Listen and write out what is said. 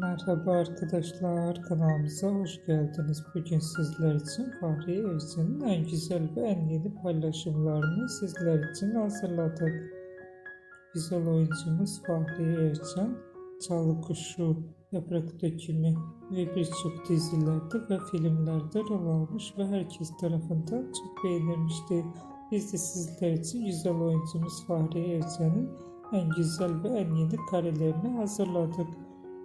Merhaba arkadaşlar, kanalımıza hoş geldiniz. Bugün sizler için Fahri Evcen'in en güzel ve en yeni paylaşımlarını sizler için hazırladık. Güzel oyuncumuz Fahri Evcen, Çalı Kuşu, Yaprak Dökümü ve birçok dizilerde ve filmlerde rol almış ve herkes tarafından çok beğenilmişti. Biz de sizler için güzel oyuncumuz Fahri Evcen'in en güzel ve en yeni karelerini hazırladık.